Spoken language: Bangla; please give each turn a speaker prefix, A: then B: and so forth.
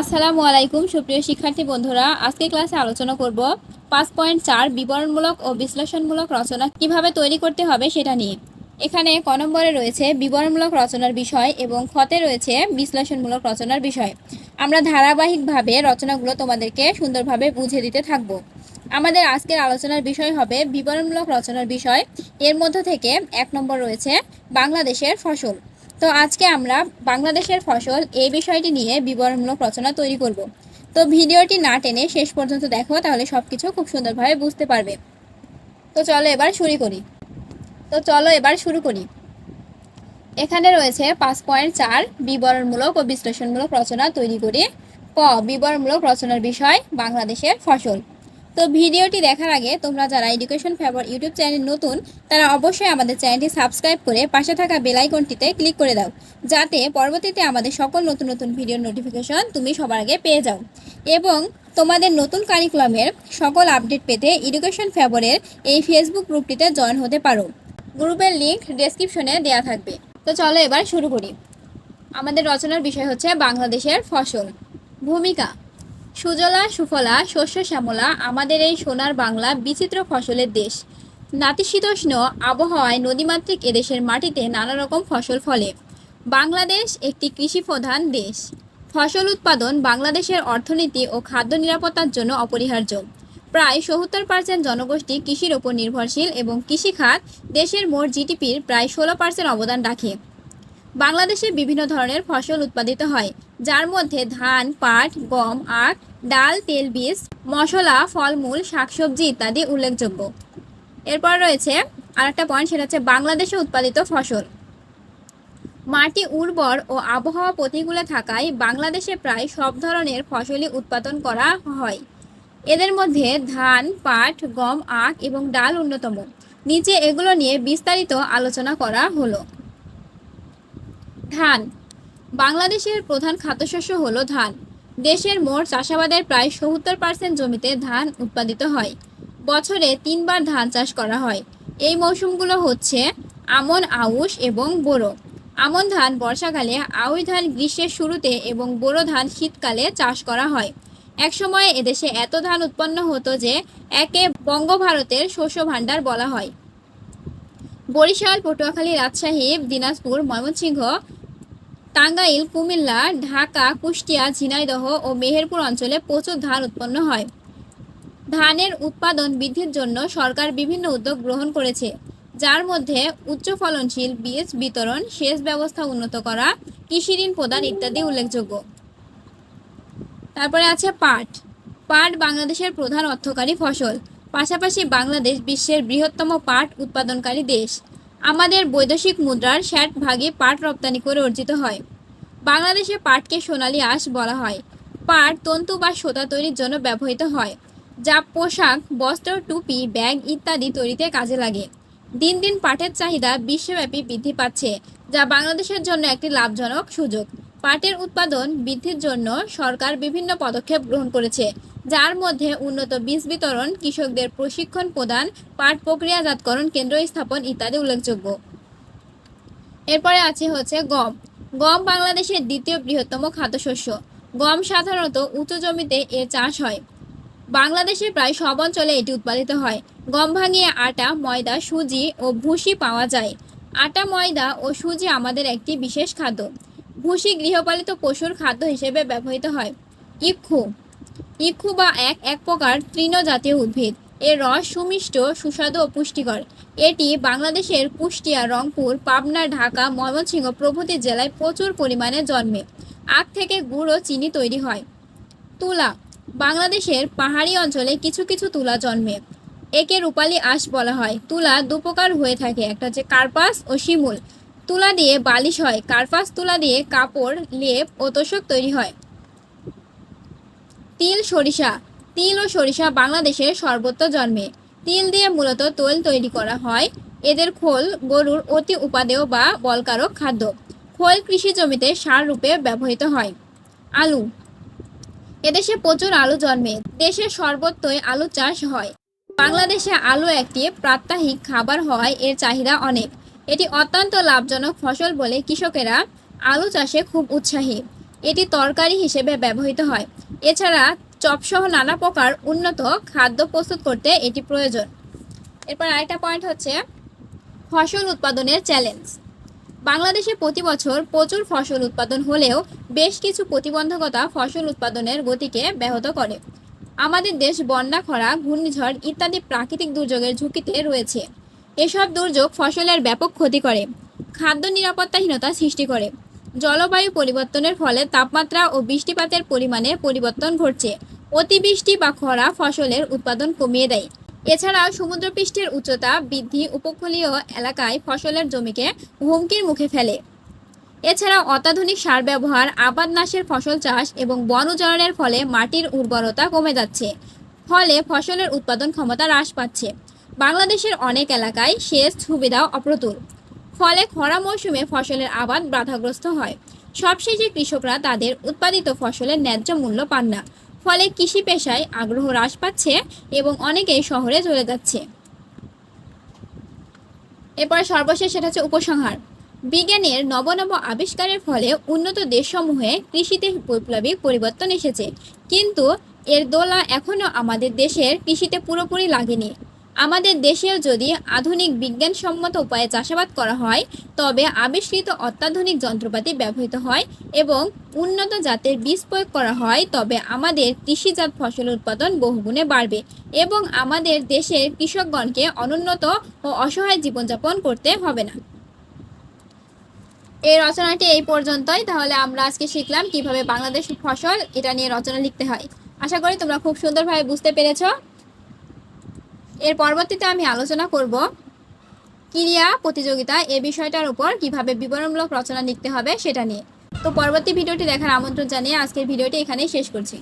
A: আসসালামু আলাইকুম, সুপ্রিয় শিক্ষার্থী বন্ধুরা। আজকে ক্লাসে আলোচনা করব পাঁচ পয়েন্ট চার বিবরণমূলক ও বিশ্লেষণমূলক রচনা কীভাবে তৈরি করতে হবে সেটা নিয়ে। এখানে ক নম্বরে রয়েছে বিবরণমূলক রচনার বিষয় এবং খতে রয়েছে বিশ্লেষণমূলক রচনার বিষয়। আমরা ধারাবাহিকভাবে রচনাগুলো তোমাদেরকে সুন্দরভাবে বুঝে দিতে থাকব। আমাদের আজকের আলোচনার বিষয় হবে বিবরণমূলক রচনার বিষয়। এর মধ্য থেকে এক নম্বর রয়েছে বাংলাদেশের ফসল। তো আজকে আমরা বাংলাদেশের ফসল এই বিষয়টি নিয়ে বিবরণমূলক রচনা তৈরি করব। তো ভিডিওটি না টেনে শেষ পর্যন্ত দেখো, তাহলে সব কিছু খুব সুন্দরভাবে বুঝতে পারবে। তো চলো এবার শুরু করি। তো চলো এবার শুরু করি। এখানে রয়েছে পাঁচ পয়েন্ট চার বিবরণমূলক ও বিশ্লেষণমূলক রচনা তৈরি করি। ক, বিবরণমূলক রচনার বিষয়, বাংলাদেশের ফসল। তো ভিডিওটি দেখার আগে তোমরা যারা এডুকেশন ফেভার ইউটিউব চ্যানেল নতুন, তারা অবশ্যই আমাদের চ্যানেলটি সাবস্ক্রাইব করে পাশে থাকা বেল আইকনটিতে ক্লিক করে দাও, যাতে পরবর্তীতে আমাদের সকল নতুন নতুন ভিডিওর নোটিফিকেশন তুমি সবার আগে পেয়ে যাও। এবং তোমাদের নতুন কারিকুলামের সকল আপডেট পেতে এডুকেশন ফেভারের এই ফেসবুক গ্রুপটিতে জয়েন হতে পারো। গ্রুপের লিংক ডেসক্রিপশনে দেওয়া থাকবে। তো চলো এবার শুরু করি। আমাদের রচনার বিষয় হচ্ছে বাংলাদেশের ফসল। ভূমিকা। সুজলা, সুফলা, শস্য, শ্যামলা আমাদের এই সোনার বাংলা বিচিত্র ফসলের দেশ। নাতিশীতোষ্ণ আবহাওয়ায় নদীমাতৃক এদেশের মাটিতে নানা রকম ফসল ফলে। বাংলাদেশ একটি কৃষি প্রধান দেশ। ফসল উৎপাদন বাংলাদেশের অর্থনীতি ও খাদ্য নিরাপত্তার জন্য অপরিহার্য। প্রায় সত্তর পার্সেন্ট জনগোষ্ঠী কৃষির ওপর নির্ভরশীল এবং কৃষিখাত দেশের মোট জিডিপির প্রায় ষোলো পার্সেন্ট অবদান রাখে। বাংলাদেশে বিভিন্ন ধরনের ফসল উৎপাদিত হয়। যার মধ্যে ধান, পাট, গম, আখ, ডাল, তেল, বীজ, মশলা, ফলমূল, শাকসবজি ইত্যাদি উল্লেখযোগ্য। এরপর রয়েছে আর একটা পয়েন্ট সেটা হচ্ছে বাংলাদেশে উৎপাদিত ফসল। মাটি উর্বর ও আবহাওয়া প্রতিকূলে থাকায় বাংলাদেশে প্রায় সব ধরনের ফসলই উৎপাদন করা হয়। এদের মধ্যে ধান, পাট, গম, আখ এবং ডাল অন্যতম। নিচে এগুলো নিয়ে বিস্তারিত আলোচনা করা হলো। ধান বাংলাদেশের প্রধান খাদ্যশস্য হলো ধান। দেশের মোট চাষাবাদের প্রায় সত্তর পার্সেন্ট জমিতে ধান উৎপাদিত হয়। বছরে তিনবার ধান চাষ করা হয়। এই মৌসুমগুলো হচ্ছে আমন, আউশ এবং বোরো। আমন ধান বর্ষাকালে, আউশ ধান গ্রীষ্মের শুরুতে এবং বোরো ধান শীতকালে চাষ করা হয়। একসময় এদেশে এত ধান উৎপন্ন হতো যে একে বঙ্গভারতের শস্য ভাণ্ডার বলা হয়। বরিশাল, পটুয়াখালী, রাজশাহী, দিনাজপুর, ময়মনসিংহ টাঙ্গাইল, কুমিল্লা, ঢাকা, কুষ্টিয়া, ঝিনাইদহ ও মেহেরপুর অঞ্চলে প্রচুর ধান উৎপন্ন হয়। ধানের উৎপাদন বৃদ্ধির জন্য সরকার বিভিন্ন উদ্যোগ গ্রহণ করেছে, যার মধ্যে উচ্চ ফলনশীল বীজ বিতরণ, সেচ ব্যবস্থা উন্নত করা, কৃষি ঋণ প্রদান ইত্যাদি উল্লেখযোগ্য। তারপরে আছে পাট। পাট বাংলাদেশের প্রধান অর্থকারী ফসল। পাশাপাশি বাংলাদেশ বিশ্বের বৃহত্তম পাট উৎপাদনকারী দেশ। আমাদের বৈদেশিক মুদ্রার ষাট ভাগে পাট রপ্তানি করে অর্জিত হয়। বাংলাদেশে পাটকে সোনালি আঁশ বলা হয়। পাট, তন্তু বা সোতা তৈরির জন্য ব্যবহৃত হয়, যা পোশাক, বস্ত্র, টুপি, ব্যাগ ইত্যাদি তৈরিতে কাজে লাগে। দিন দিন পাটের চাহিদা বিশ্বব্যাপী বৃদ্ধি পাচ্ছে, যা বাংলাদেশের জন্য একটি লাভজনক সুযোগ। পাটের উৎপাদন বৃদ্ধির জন্য সরকার বিভিন্ন পদক্ষেপ গ্রহণ করেছে, যার মধ্যে উন্নত বীজ বিতরণ, কৃষকদের প্রশিক্ষণ প্রদান, পাট প্রক্রিয়াজাতকরণ কেন্দ্র স্থাপন ইত্যাদি উল্লেখযোগ্য। এরপরে আছে হচ্ছে গম। গম বাংলাদেশের দ্বিতীয় বৃহত্তম খাদ্যশস্য। গম সাধারণত উঁচু জমিতে এর চাষ হয়। বাংলাদেশের প্রায় সব অঞ্চলে এটি উৎপাদিত হয়। গম ভাঙিয়ে আটা, ময়দা, সুজি ও ভুসি পাওয়া যায়। আটা, ময়দা ও সুজি আমাদের একটি বিশেষ খাদ্য। ভুসি গৃহপালিত পশুর খাদ্য হিসেবে ব্যবহৃত হয়। ইক্ষু। ইক্ষু বা এক এক প্রকার তৃণজাতীয় উদ্ভিদ। এর রস সুমিষ্ট, সুস্বাদু ও পুষ্টিকর। এটি বাংলাদেশের কুষ্টিয়া, রংপুর, পাবনা, ঢাকা, ময়মনসিংহ প্রভৃতি জেলায় প্রচুর পরিমাণে জন্মে। আখ থেকে গুড় ও চিনি তৈরি হয়। তুলা। বাংলাদেশের পাহাড়ি অঞ্চলে কিছু কিছু তুলা জন্মে। একে রূপালী আঁশ বলা হয়। তুলা দুপ্রকার হয়ে থাকে। একটা হচ্ছে কার্পাস ও শিমুল। তুলা দিয়ে বালিশ হয়, কার্পাস তুলা দিয়ে কাপড়, লেপ ও তোষক তৈরি হয়। তিল, সরিষা। তিল ও সরিষা বাংলাদেশের সর্বত্র জন্মে। তিল দিয়ে মূলত তৈল তৈরি করা হয়। এদের খোল গরুর অতি উপাদেয় বা বলকারক খাদ্য। খোল কৃষি জমিতে সার রূপে ব্যবহৃত হয়। আলু। এদেশে প্রচুর আলু জন্মে। দেশের সর্বত্রই আলু চাষ হয়। বাংলাদেশে আলু একটি প্রাত্যহিক খাবার হওয়ায় এর চাহিদা অনেক। এটি অত্যন্ত লাভজনক ফসল বলে কৃষকেরা আলু চাষে খুব উৎসাহী। এটি তরকারি হিসেবে ব্যবহৃত হয়। এছাড়া চপসহ নানা প্রকার উন্নত খাদ্য প্রস্তুত করতে এটি প্রয়োজন। এরপর আরেকটা পয়েন্ট হচ্ছে ফসল উৎপাদনের চ্যালেঞ্জ বাংলাদেশে প্রতি বছর প্রচুর ফসল উৎপাদন হলেও বেশ কিছু প্রতিবন্ধকতা ফসল উৎপাদনের গতিকে ব্যাহত করে। আমাদের দেশ বন্যা, খরা, ঘূর্ণিঝড় ইত্যাদি প্রাকৃতিক দুর্যোগের ঝুঁকিতে রয়েছে। এসব দুর্যোগ ফসলের ব্যাপক ক্ষতি করে, খাদ্য নিরাপত্তাহীনতা সৃষ্টি করে। জলবায়ু পরিবর্তনের ফলে তাপমাত্রা ও বৃষ্টিপাতের পরিমাণে পরিবর্তন ঘটছে। অতিবৃষ্টি বা খরা ফসলের উৎপাদন কমিয়ে দেয়। এছাড়াও সমুদ্রপৃষ্ঠের উচ্চতা বৃদ্ধি উপকূলীয় এলাকায় ফসলের জমিকে হুমকির মুখে ফেলে। এছাড়া অত্যাধুনিক সার ব্যবহার, আবাদ নাশের ফসল চাষ এবং বন উজাড়নের ফলে মাটির উর্বরতা কমে যাচ্ছে। ফলে ফসলের উৎপাদন ক্ষমতা হ্রাস পাচ্ছে। বাংলাদেশের অনেক এলাকায় সেচ সুবিধা অপ্রতুল। ফলে খরা মৌসুমে ফসলের আবাদ বাধাগ্রস্ত হয়। সবশেষে কৃষকরা তাদের উৎপাদিত ফসলের ন্যায্য মূল্য পান না। ফলে কৃষি পেশায় আগ্রহ হ্রাস পাচ্ছে এবং অনেকেই শহরে চলে যাচ্ছে। এরপরে সর্বশেষ সেটা হচ্ছে উপসংহার। বিজ্ঞানের নব নব আবিষ্কারের ফলে উন্নত দেশসমূহে কৃষিতে বৈপ্লবিক পরিবর্তন এসেছে। কিন্তু এর দোলা এখনও আমাদের দেশের কৃষিতে পুরোপুরি লাগেনি। আমাদের দেশেও যদি আধুনিক বিজ্ঞানসম্মত উপায়ে চাষাবাদ করা হয়, তবে আবিষ্কৃত অত্যাধুনিক যন্ত্রপাতি ব্যবহৃত হয় এবং উন্নত জাতের বীজ প্রয়োগ করা হয়, তবে আমাদের কৃষিজাত ফসল উৎপাদন বহুগুণে বাড়বে এবং আমাদের দেশের কৃষকগণকে অনুন্নত ও অসহায় জীবনযাপন করতে হবে না। এই রচনাটি এই পর্যন্তই। তাহলে আমরা আজকে শিখলাম কীভাবে বাংলাদেশ ফসল এটা নিয়ে রচনা লিখতে হয়। আশা করি তোমরা খুব সুন্দরভাবে বুঝতে পেরেছ। এর পরবর্তীতে আমি আলোচনা করব ক্রিয়া প্রতিযোগিতা এ বিষয়টার উপর কীভাবে বিবরণমূলক রচনা লিখতে হবে সেটা নিয়ে। তো পরবর্তী ভিডিওটি দেখার আমন্ত্রণ জানিয়ে আজকের ভিডিওটি এখানেই শেষ করছি।